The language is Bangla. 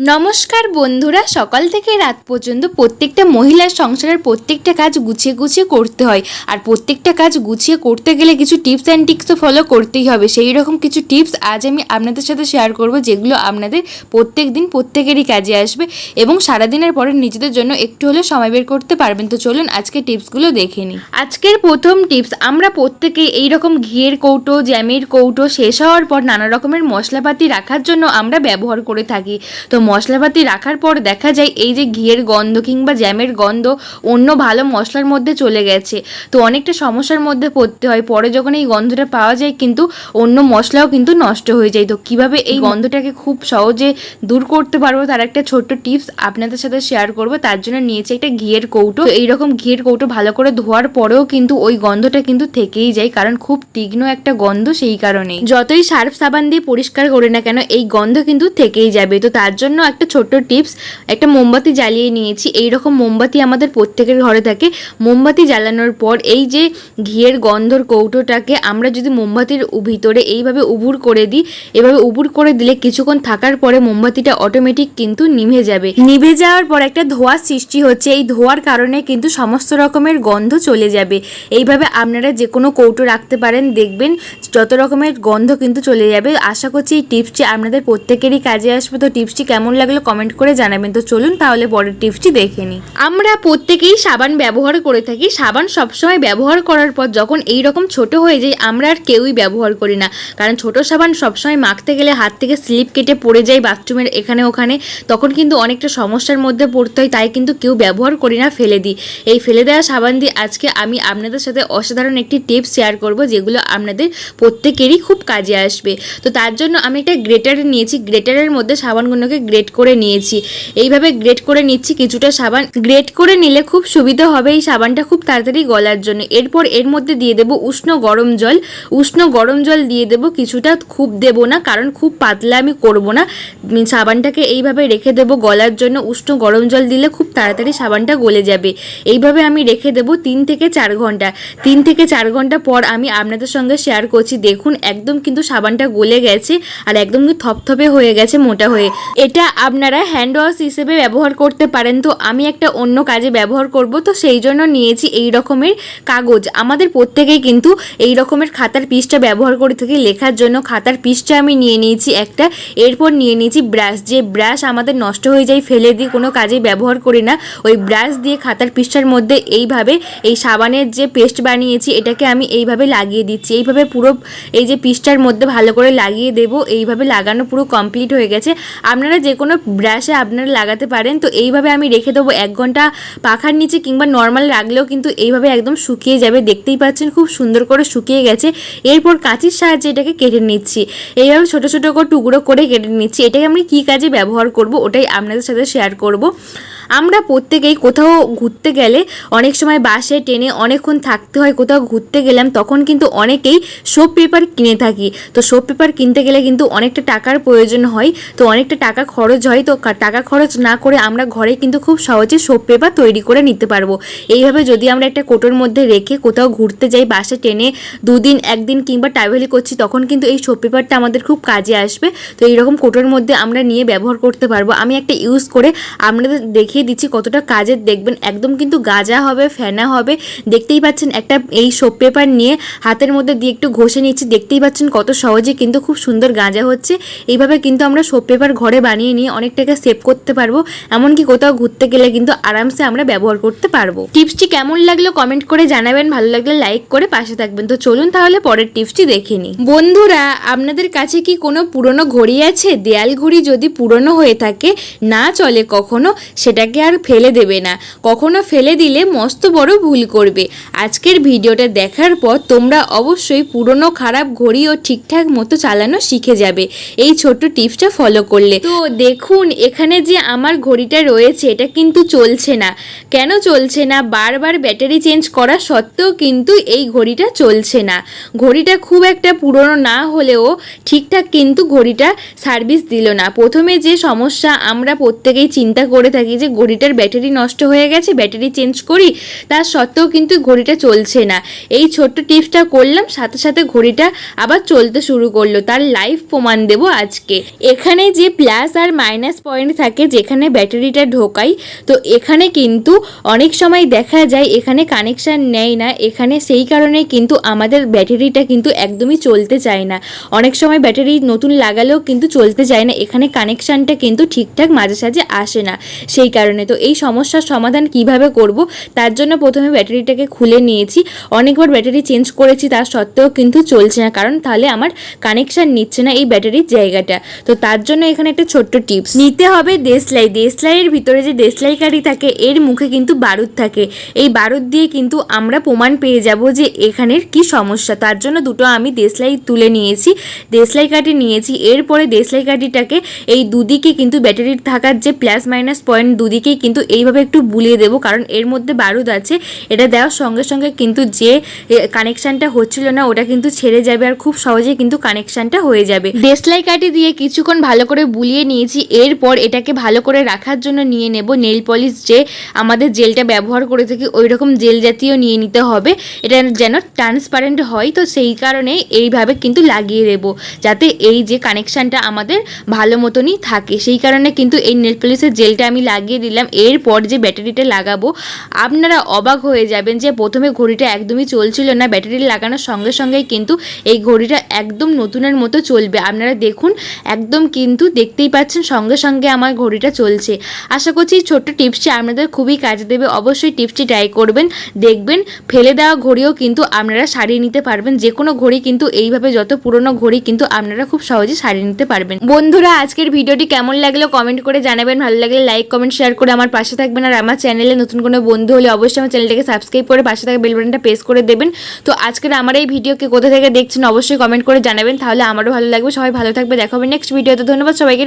নমস্কার বন্ধুরা, সকাল থেকে রাত পর্যন্ত প্রত্যেকটা মহিলার সংসারের প্রত্যেকটা কাজ গুছিয়ে গুছিয়ে করতে হয়। আর প্রত্যেকটা কাজ গুছিয়ে করতে গেলে কিছু টিপস অ্যান্ড টিক্স তো ফলো করতেই হবে। সেই রকম কিছু টিপস আজ আমি আপনাদের সাথে শেয়ার করব, যেগুলো আপনাদের প্রত্যেক দিন প্রত্যেকেরই কাজে আসবে এবং সারাদিনের পরে নিজেদের জন্য একটু হলেও সময় বের করতে পারবেন। তো চলুন আজকে টিপসগুলো দেখে নিই। আজকের প্রথম টিপস, আমরা প্রত্যেকেই এই রকম ঘিয়ের কৌটো, জ্যামের কৌটো শেষ হওয়ার পর নানা রকমের মশলাপাতি রাখার জন্য আমরা ব্যবহার করে থাকি। তো মশলাপাতি রাখার পর দেখা যায় এই যে ঘিয়ের গন্ধ কিংবা জ্যামের গন্ধ অন্য ভালো মশলার মধ্যে চলে গেছে। তো অনেকটা সমস্যার মধ্যে পড়তে হয়। পরে যখন এই গন্ধটা পাওয়া যায় কিন্তু অন্য মশলাও কিন্তু নষ্ট হয়ে যায়। তো কীভাবে এই গন্ধটাকে খুব সহজে দূর করতে পারব তার একটা ছোট্ট টিপস আপনাদের সাথে শেয়ার করব। তার জন্য নিয়েছি একটা ঘিয়ের কৌটো। এইরকম ঘিয়ের কৌটো ভালো করে ধোয়ার পরেও কিন্তু ওই গন্ধটা কিন্তু থেকেই যায় কারণ খুব তীক্ষ্ণ একটা গন্ধ সেই কারণে যতই সার্ফ সাবান দিয়ে পরিষ্কার করি না কেন এই গন্ধ কিন্তু থেকেই যাবে। তো তার জন্য একটা ছোট্ট টিপস, একটা মোমবাতি জ্বালিয়ে নিয়েছি। এই রকম মোমবাতি আমাদের প্রত্যেকের ঘরে থাকে। মোমবাতি জ্বালানোর পর এই যে ঘিয়ের গন্ধর কৌটোটাকে আমরা যদি মোমবাতির ভিতরে এইভাবে উবুর করে দিই, এভাবে উবুর করে দিলে কিছুক্ষণ থাকার পরে মোমবাতিটা অটোমেটিক কিন্তু নিভে যাবে। নিভে যাওয়ার পর একটা ধোঁয়ার সৃষ্টি হচ্ছে। এই ধোঁয়ার কারণে কিন্তু সমস্ত রকমের গন্ধ চলে যাবে। এইভাবে আপনারা যে কোনো কৌটো রাখতে পারেন, দেখবেন যত রকমের গন্ধ কিন্তু চলে যাবে। আশা করছি এই টিপসটি আপনাদের প্রত্যেকেরই কাজে আসবে। তো টিপসটি কেমন লাগল কমেন্ট করে জানাবেন। তো চলুন তাহলে পরের টিপসটি দেখে নিই। আমরা প্রত্যেকেই সাবান ব্যবহার করে থাকি। সাবান সবসময় ব্যবহার করার পর যখন এই রকম ছোট হয়ে যায়, আমরা আর কেউই ব্যবহার করি না। কারণ ছোট সাবান সবসময় মাখতে গেলে হাত থেকে স্লিপ কেটে পড়ে যায় বাথরুমের এখানে ওখানে। তখন কিন্তু অনেকটা সমস্যার মধ্যে পড়তে হয়, তাই কিন্তু কেউ ব্যবহার করি না ফেলে দিই। এই ফেলে দেওয়া সাবান দিয়ে আজকে আমি আপনাদের সাথে অসাধারণ একটি টিপস শেয়ার করব, যেগুলো আপনাদের প্রত্যেকেরই খুব কাজে আসবে। তো তার জন্য আমি একটা গ্রেটার নিয়েছি। গ্রেটারের মধ্যে সাবানগুলোকে গ্রেট করে নিয়েছি। এইভাবে গ্রেট করে নিচ্ছি, কিছুটা সাবান গ্রেট করে নিলে খুব সুবিধা হবে এই সাবানটা খুব তাড়াতাড়ি গলার জন্য। এরপর এর মধ্যে দিয়ে দেবো উষ্ণ গরম জল। উষ্ণ গরম জল দিয়ে দেবো, কিছুটা খুব দেবো না, কারণ খুব পাতলা আমি করব না। সাবানটাকে এইভাবে রেখে দেবো গলার জন্য। উষ্ণ গরম জল দিলে খুব তাড়াতাড়ি সাবানটা গলে যাবে। এইভাবে আমি রেখে দেবো তিন থেকে চার ঘণ্টা। তিন থেকে চার ঘণ্টা পর আমি আপনাদের সঙ্গে শেয়ার করছি। দেখুন, একদম কিন্তু সাবানটা গলে গেছে আর একদম থপথপে হয়ে গেছে মোটা হয়ে। এটা আপনারা হ্যান্ড ওয়াশ হিসেবে ব্যবহার করতে পারেন। তো আমি একটা অন্য কাজে ব্যবহার করব, তো সেই জন্য নিয়েছি এই রকমের কাগজ। আমাদের প্রত্যেকেই কিন্তু এই রকমের খাতার পিসটা ব্যবহার করে থাকি। লেখার জন্য খাতার পিসটা আমি নিয়ে নিয়েছি একটা। এরপর নিয়ে নিয়েছি ব্রাশ যে ব্রাশ আমাদের নষ্ট হয়ে যায়, ফেলে দিয়ে কোনো কাজে ব্যবহার করি না। ওই ব্রাশ দিয়ে খাতার পিসটার মধ্যে এইভাবে এই সাবানের যে পেস্ট বানিয়েছি, এটাকে আমি এইভাবে লাগিয়ে দিচ্ছি। এইভাবে পুরো এই যে পিসটার মধ্যে ভালো করে লাগিয়ে দেব। এইভাবে লাগানো পুরো কমপ্লিট হয়ে গেছে। আপনারা যে কোনো ব্রাশে আপনারা লাগাতে পারেন। তো এইভাবে আমি রেখে দেবো এক ঘণ্টা পাখার নিচে কিংবা নর্মাল রাখলেও কিন্তু এইভাবে একদম শুকিয়ে যাবে। দেখতেই পাচ্ছেন খুব সুন্দর করে শুকিয়ে গেছে। এরপর কাঁচির সাহায্যে এটাকে কেটে নিচ্ছি। এইভাবে ছোট, ছোটো করে টুকরো করে কেটে নিচ্ছি। এটাকে আমি কী কাজে ব্যবহার করব ওটাই আপনাদের সাথে শেয়ার করব। আমরা প্রত্যেকেই কোথাও ঘুরতে গেলে অনেক সময় বাসে, ট্রেনে অনেকক্ষণ থাকতে হয়, কোথাও ঘুরতে গেলাম, তখন কিন্তু অনেকেই সোপ পেপার কিনে থাকি। তো সোপ পেপার কিনতে গেলে কিন্তু অনেকটা টাকার প্রয়োজন হয়, তো অনেকটা টাকা খরচ হয়, তো টাকা খরচ না করে আমরা ঘরে কিন্তু খুব সহজে সোপ পেপার তৈরি করে নিতে পারব। এইভাবে যদি আমরা একটা কোটোর মধ্যে রেখে কোথাও ঘুরতে যাই, বাসে, ট্রেনে দুদিন, একদিন কিংবা ট্রাভেল করছি, তখন কিন্তু এই সোপ পেপারটা আমাদের খুব কাজে আসবে। তো এইরকম কোটোর মধ্যে আমরা নিয়ে ব্যবহার করতে পারব। আমি একটা ইউজ করে আপনাদের দেখিয়ে দিচ্ছি কতটা কাজের দেখবেন। একদম কিন্তু গাজা হবে, ফেনা হবে। দেখতেই পাচ্ছেন একটা এই সোপ পেপার নিয়ে হাতের মধ্যে দিয়ে একটু ঘষে নিচ্ছি। দেখতেই পাচ্ছেন কত সহজে কিন্তু খুব সুন্দর গাঁজা হচ্ছে। এইভাবে কিন্তু আমরা সোপ পেপার ঘরে বানিয়ে নিয়ে অনেক টাকা সেভ করতে পারব। এমনকি কোথাও ঘুরতে গেলে কিন্তু আরামসে আমরা ব্যবহার করতে পারব। টিপসটি কেমন লাগল কমেন্ট করে জানাবেন। ভালো লাগলে লাইক করে পাশে থাকবেন। তো চলুন তাহলে পরের টিপসটি দেখে নিই। বন্ধুরা, আপনাদের কাছে কি কোনো পুরনো ঘড়ি আছে? দেয়াল ঘড়ি যদি পুরনো হয়ে থাকে, না চলে কখনো সেটাকে আর ফেলে দেবে না। কখনো ফেলে দিলে মস্ত বড় ভুল করবে। আজকের ভিডিওটা দেখার পর তোমরা অবশ্যই পুরনো খারাপ ঘড়িও ঠিকঠাক মতো চালানো শিখে যাবে। এই ছোট্ট টিপসটা ফলো করলে। তো দেখুন, এখানে যে আমার ঘড়িটা রয়েছে, এটা কিন্তু চলছে না। কেন চলছে না? বারবার ব্যাটারি চেঞ্জ করা সত্ত্বেও কিন্তু এই ঘড়িটা চলছে না। ঘড়িটা খুব একটা পুরনো না হলেও ঠিকঠাক কিন্তু ঘড়িটা সার্ভিস দিল না। প্রথমে যে সমস্যা আমরা প্রত্যেকেই চিন্তা করে থাকি যে ঘড়িটার ব্যাটারি নষ্ট হয়ে গেছে, ব্যাটারি চেঞ্জ করি, তার সত্ত্বেও কিন্তু ঘড়িটা চলছে না। এই ছোট্ট টিপসটা করলাম, সাথে সাথে ঘড়িটা আবার চলতে শুরু করল, তার লাইভ প্রমাণ দেব আজকে। এখানে যে প্লাস আর মাইনাস পয়েন্ট থাকে, যেখানে ব্যাটারিটা ঢোকাই, তো এখানে কিন্তু অনেক সময় দেখা যায়, এখানে কানেকশান নেয় না, এখানে সেই কারণে কিন্তু আমাদের ব্যাটারিটা কিন্তু একদমই চলতে চায় না। অনেক সময় ব্যাটারি নতুন লাগালেও কিন্তু চলতে চায় না, এখানে কানেকশানটা কিন্তু ঠিকঠাক মাঝে সাঝে আসে না। সেই কারণে তো এই সমস্যার সমাধান কীভাবে করব, তার জন্য প্রথমে ব্যাটারিটাকে খুলে নিয়েছি। অনেকবার ব্যাটারি চেঞ্জ করেছি তার সত্ত্বেও কিন্তু চলছে না। কারণ তাহলে আমার কানেকশান নিচ্ছে না এই ব্যাটারির জায়গাটা। তো তার জন্য এখানে একটা ছোট্ট টিপস নিতে হবে দেশলাই। দেশলাইয়ের ভিতরে যে দেশলাই কাঠি থাকে, এর মুখে কিন্তু বারুদ থাকে। এই বারুদ দিয়ে কিন্তু আমরা প্রমাণ পেয়ে যাব যে এখানের কি সমস্যা। তার জন্য দুটো আমি দেশলাই তুলে নিয়েছি। দেশলাই কাটি নিয়েছি। এরপরে দেশলাই কাটিটাকে এই দুদিকে কিন্তু ব্যাটারির থাকার যে প্লাস মাইনাস পয়েন্ট দুদিকেই কিন্তু এইভাবে একটু বুলিয়ে দেবো, কারণ এর মধ্যে বারুদ আছে। এটা দেওয়ার সঙ্গে সঙ্গে কিন্তু যে কানেকশানটা হচ্ছিল না, ওটা কিন্তু ছেড়ে যাবে আর খুব সহজে কিন্তু কানেকশানটা হয়ে যাবে। দেশলাই কাটি দিয়ে কিছুক্ষণ ভালো করে বুলিয়ে নিয়েছি, এরপর এটাকে ভালো করে রাখার জন্য নিয়ে নেব নেল পলিশ যে আমাদের জেলটা ব্যবহার করে থাকি ওই রকম জেল জাতীয় নিয়ে নিতে হবে। এটা যেন ট্রান্সপারেন্ট হয়, তো সেই কারণে এইভাবে কিন্তু লাগিয়ে দেব, যাতে এই যে কানেকশানটা আমাদের ভালো মতনই থাকে। সেই কারণে কিন্তু এই নেল পলিশের জেলটা আমি লাগিয়ে দিলাম। এরপর যে ব্যাটারিটা লাগাবো, আপনারা অবাক হয়ে যাবেন যে প্রথমে ঘড়িটা একদমই চলছিল না। ব্যাটারি লাগানোর সঙ্গে সঙ্গেই কিন্তু এই ঘড়িটা একদম নতুনের মতো চলবে। আপনারা দেখুন, একদম কিন্তু দেখতেই পাচ্ছেন সঙ্গে সঙ্গে আমার ঘড়িটা চলছে। আশা করছি এই ছোট্ট টিপসটি আপনাদের খুবই কাজে দেবে। অবশ্যই টিপসটি ট্রাই করবেন, দেখবেন, ফেলে দেওয়া ঘড়িও কিন্তু আপনারা সারিয়ে নিতে পারবেন। যে কোনো ঘড়ি কিন্তু এইভাবে, যত পুরনো ঘড়ি কিন্তু আপনারা খুব সহজে সারিয়ে নিতে পারবেন। বন্ধুরা, আজকের ভিডিওটি কেমন লাগল কমেন্ট করে জানাবেন। ভালো লাগলে লাইক, কমেন্ট শেয়ার করে আমার পাশে থাকবেন আর আমার চ্যানেলে নতুন কোনো বন্ধু হলে অবশ্যই আমার চ্যানেলটাকে সাবস্ক্রাইব করে পাশে থাকা বেল বাটনটা প্রেস করে দেবেন। তো আজকের আমার এই ভিডিওকে কোথা থেকে দেখছেন অবশ্যই কমেন্ট করে জানাবেন। তাহলে আমারও ভালো লাগবে। সবাই ভালো থাকবে। দেখা হবে নেক্সট ভিডিওতে ধন্যবাদ সবাইকে।